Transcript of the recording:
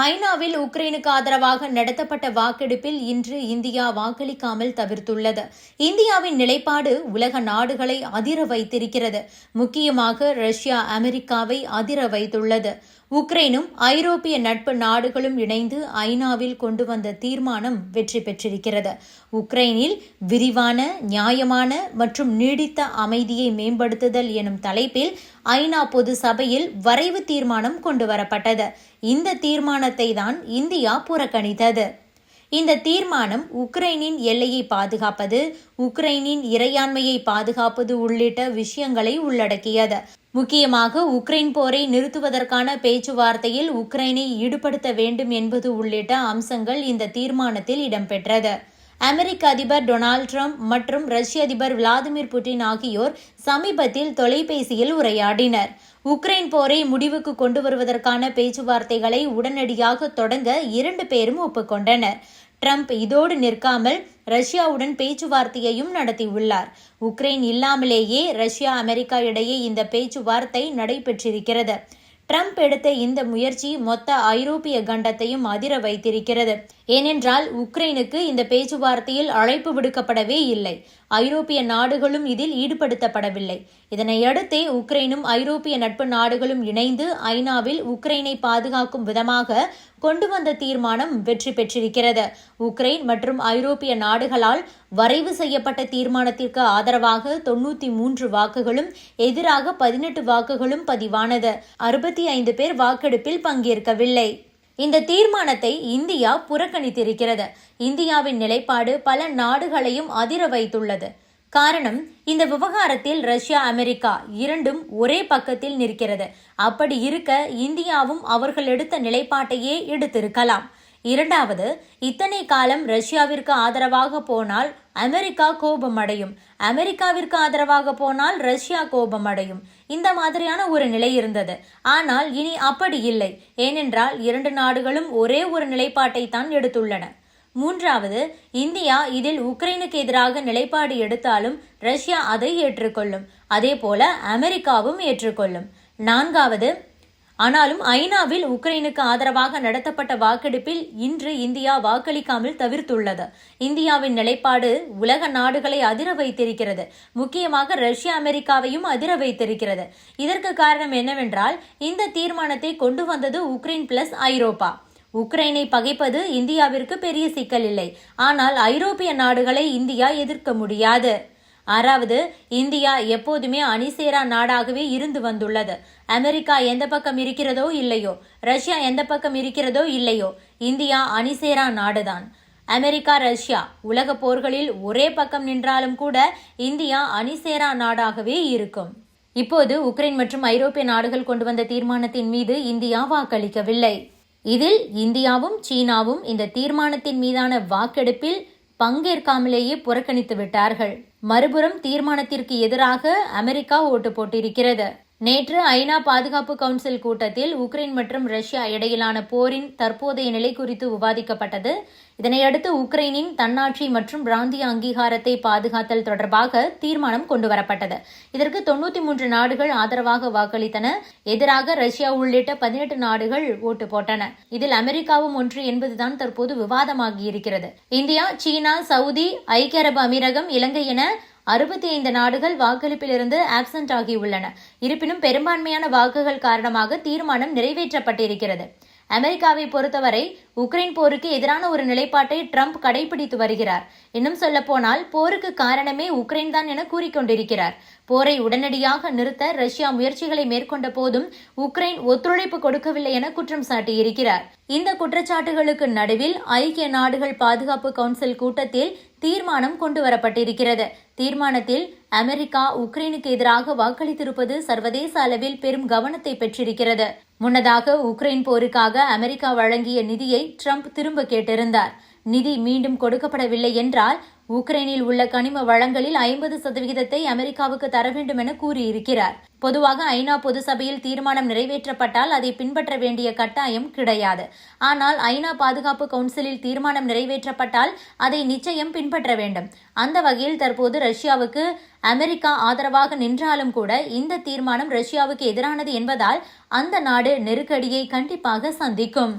ஐநாவில் உக்ரைனுக்கு ஆதரவாக நடத்தப்பட்ட வாக்கெடுப்பில் இன்று இந்தியா வாக்களிக்காமல் தவிர்த்துள்ளது. இந்தியாவின் நிலைப்பாடு உலக நாடுகளை அதிர வைத்திருக்கிறது. முக்கியமாக ரஷ்யா அமெரிக்காவை அதிர வைத்துள்ளது. உக்ரைனும் ஐரோப்பிய நட்பு நாடுகளும் இணைந்து ஐநாவில் கொண்டு வந்த தீர்மானம் வெற்றி பெற்றிருக்கிறது. உக்ரைனில் விரிவான நியாயமான மற்றும் நீடித்த அமைதியை மேம்படுத்துதல் எனும் தலைப்பில் ஐநா பொது சபையில் வரைவு தீர்மானம் கொண்டு வரப்பட்டது. இந்த தீர்மானத்தை தான் இந்தியா புறக்கணித்தது. இந்த தீர்மானம் உக்ரைனின் எல்லையை பாதுகாப்பது உக்ரைனின் இறையாண்மையை பாதுகாப்பது உள்ளிட்ட விஷயங்களை உள்ளடக்கியது. முக்கியமாக உக்ரைன் போரை நிறுத்துவதற்கான பேச்சுவார்த்தையில் உக்ரைனை ஈடுபடுத்த வேண்டும் என்பது உள்ளிட்ட அம்சங்கள் இந்த தீர்மானத்தில் இடம்பெற்றது. அமெரிக்க அதிபர் டொனால்ட் ட்ரம்ப் மற்றும் ரஷ்ய அதிபர் விளாடிமிர் புட்டின் ஆகியோர் சமீபத்தில் தொலைபேசியில் உரையாடினர். உக்ரைன் போரை முடிவுக்கு கொண்டு வருவதற்கான பேச்சுவார்த்தைகளை உடனடியாக தொடங்க இரண்டு பேரும் ஒப்புக்கொண்டனர். ட்ரம்ப் இதோடு நிற்காமல் ரஷ்யாவுடன் பேச்சுவார்த்தையையும் நடத்தியுள்ளார். உக்ரைன் இல்லாமலேயே ரஷ்யா அமெரிக்கா இடையே இந்த பேச்சுவார்த்தை நடைபெற்றிருக்கிறது. ட்ரம்ப் எடுத்த இந்த முயற்சி மொத்த ஐரோப்பிய கண்டத்தையும் அதிர வைத்திருக்கிறது. ஏனென்றால் உக்ரைனுக்கு இந்த பேச்சுவார்த்தையில் அழைப்பு விடுக்கப்படவே இல்லை. ஐரோப்பிய நாடுகளும் இதில் ஈடுபடுத்தப்படவில்லை. இதனையடுத்தே உக்ரைனும் ஐரோப்பிய நட்பு நாடுகளும் இணைந்து ஐநாவில் உக்ரைனை பாதுகாக்கும் விதமாக கொண்டு வந்த தீர்மானம் வெற்றி பெற்றிருக்கிறது. உக்ரைன் மற்றும் ஐரோப்பிய நாடுகளால் வரைவு செய்யப்பட்ட தீர்மானத்திற்கு ஆதரவாக தொன்னூத்தி மூன்று வாக்குகளும் எதிராக பதினெட்டு வாக்குகளும் பதிவானது. அறுபத்தி ஐந்து பேர் வாக்கெடுப்பில் பங்கேற்கவில்லை. இந்த தீர்மானத்தை இந்தியா புறக்கணித்திருக்கிறது. இந்தியாவின் நிலைப்பாடு பல நாடுகளையும் அதிர வைத்துள்ளது. காரணம் இந்த விவகாரத்தில் ரஷ்யா அமெரிக்கா இரண்டும் ஒரே பக்கத்தில் நிற்கிறது. அப்படி இருக்க இந்தியாவும் அவர்கள் எடுத்த நிலைப்பாட்டையே எடுத்திருக்கலாம். இரண்டாவது இத்தனை காலம் ரஷ்யாவிற்கு ஆதரவாக போனால் அமெரிக்கா கோபம் அடையும் அமெரிக்காவிற்கு ஆதரவாக போனால் ரஷ்யா கோபம் அடையும் இந்த மாதிரியான ஒரு நிலை இருந்தது. ஆனால் இனி அப்படி இல்லை. ஏனென்றால் இரண்டு நாடுகளும் ஒரே ஒரு நிலைப்பாட்டை தான் எடுத்துள்ளன. மூன்றாவது இந்தியா இதில் உக்ரைனுக்கு எதிராக நிலைப்பாடு எடுத்தாலும் ரஷ்யா அதை ஏற்றுக்கொள்ளும். அதே போல அமெரிக்காவும் ஏற்றுக்கொள்ளும். நான்காவது ஆனாலும் ஐநாவில் உக்ரைனுக்கு ஆதரவாக நடத்தப்பட்ட வாக்கெடுப்பில் இன்று இந்தியா வாக்களிக்காமல் தவிர்த்துள்ளது. இந்தியாவின் நிலைப்பாடு உலக நாடுகளை அதிர வைத்திருக்கிறது. முக்கியமாக ரஷ்யா அமெரிக்காவையும் அதிர வைத்திருக்கிறது. இதற்கு காரணம் என்னவென்றால் இந்த தீர்மானத்தை கொண்டு வந்தது உக்ரைன் பிளஸ் ஐரோப்பா. உக்ரைனை பகைப்பது இந்தியாவிற்கு பெரிய சிக்கல் இல்லை. ஆனால் ஐரோப்பிய நாடுகளை இந்தியா எதிர்க்க முடியாது. ஆறாவது இந்தியா எப்போதுமே அணிசேரா நாடாகவே இருந்து வந்துள்ளது. அமெரிக்கா எந்த பக்கம் இருக்கிறதோ இல்லையோ ரஷ்யா எந்த பக்கம் இருக்கிறதோ இல்லையோ இந்தியா அணிசேரா நாடுதான். அமெரிக்கா ரஷ்யா உலக போர்களில் ஒரே பக்கம் நின்றாலும் கூட இந்தியா அணிசேரா நாடாகவே இருக்கும். இப்போது உக்ரைன் மற்றும் ஐரோப்பிய நாடுகள் கொண்டு வந்த தீர்மானத்தின் மீது இந்தியா வாக்களிக்கவில்லை. இதில் இந்தியாவும் சீனாவும் இந்த தீர்மானத்தின் மீதான வாக்கெடுப்பில் பங்கேற்காமலேயே புறக்கணித்து விட்டார்கள். மறுபுறம் தீர்மானத்திற்கு எதிராக அமெரிக்கா ஓட்டு போட்டிருக்கிறது. நேற்று ஐநா பாதுகாப்பு கவுன்சில் கூட்டத்தில் உக்ரைன் மற்றும் ரஷ்யா இடையிலான போரின் தற்போதைய நிலை குறித்து விவாதிக்கப்பட்டது. இதனையடுத்து உக்ரைனின் தன்னாட்சி மற்றும் பிராந்திய அங்கீகாரத்தை பாதுகாத்தல் தொடர்பாக தீர்மானம் கொண்டுவரப்பட்டது. இதற்கு தொன்னூத்தி மூன்று நாடுகள் ஆதரவாக வாக்களித்தன. எதிராக ரஷ்யா உள்ளிட்ட பதினெட்டு நாடுகள் ஓட்டு போட்டன. இதில் அமெரிக்காவும் ஒன்று என்பதுதான் தற்போது விவாதமாகியிருக்கிறது. இந்தியா சீனா சவுதி ஐக்கிய அரபு அமீரகம் இலங்கை என அறுபத்தி ஐந்து நாடுகள் வாக்களிப்பிலிருந்து ஆப்சென்ட் ஆகியுள்ளன. இருப்பினும் பெரும்பான்மையான வாக்குகள் காரணமாக தீர்மானம் நிறைவேற்றப்பட்டிருக்கிறது. அமெரிக்காவை பொறுத்தவரை உக்ரைன் போருக்கு எதிரான ஒரு நிலைப்பாட்டை ட்ரம்ப் கடைபிடித்து வருகிறார். இன்னும் சொல்ல போனால் போருக்கு காரணமே உக்ரைன் தான் என கூறிக்கொண்டிருக்கிறார். போரை உடனடியாக நிறுத்த ரஷ்யா முயற்சிகளை மேற்கொண்ட போதும் உக்ரைன் ஒத்துழைப்பு கொடுக்கவில்லை என குற்றம் சாட்டியிருக்கிறார். இந்த குற்றச்சாட்டுகளுக்கு நடுவில் ஐக்கிய நாடுகள் பாதுகாப்பு கவுன்சில் கூட்டத்தில் தீர்மானம் கொண்டு வரப்பட்டிருக்கிறது தீர்மானத்தில் அமெரிக்கா உக்ரைனுக்கு எதிராக வாக்களித்திருப்பது சர்வதேச அளவில் பெரும் கவனத்தை பெற்றிருக்கிறது. முன்னதாக உக்ரைன் போருக்காக அமெரிக்கா வழங்கிய நிதியை ட்ரம்ப் திரும்ப கேட்டிருந்தார். நிதி மீண்டும் கொடுக்கப்படவில்லை என்றால் உக்ரைனில் உள்ள கனிம வளங்களில் ஐம்பது சதவிகிதத்தை அமெரிக்காவுக்கு தர வேண்டும் என கூறியிருக்கிறார். பொதுவாக ஐநா பொது சபையில் தீர்மானம் நிறைவேற்றப்பட்டால் அதை பின்பற்ற வேண்டிய கட்டாயம் கிடையாது. ஆனால் ஐநா பாதுகாப்பு கவுன்சிலில் தீர்மானம் நிறைவேற்றப்பட்டால் அதை நிச்சயம் பின்பற்ற வேண்டும். அந்த வகையில் தற்போது ரஷ்யாவுக்கு அமெரிக்கா ஆதரவாக நின்றாலும் கூட இந்த தீர்மானம் ரஷ்யாவுக்கு எதிரானது என்பதால் அந்த நாடு நெருக்கடியை கண்டிப்பாக சந்திக்கும்.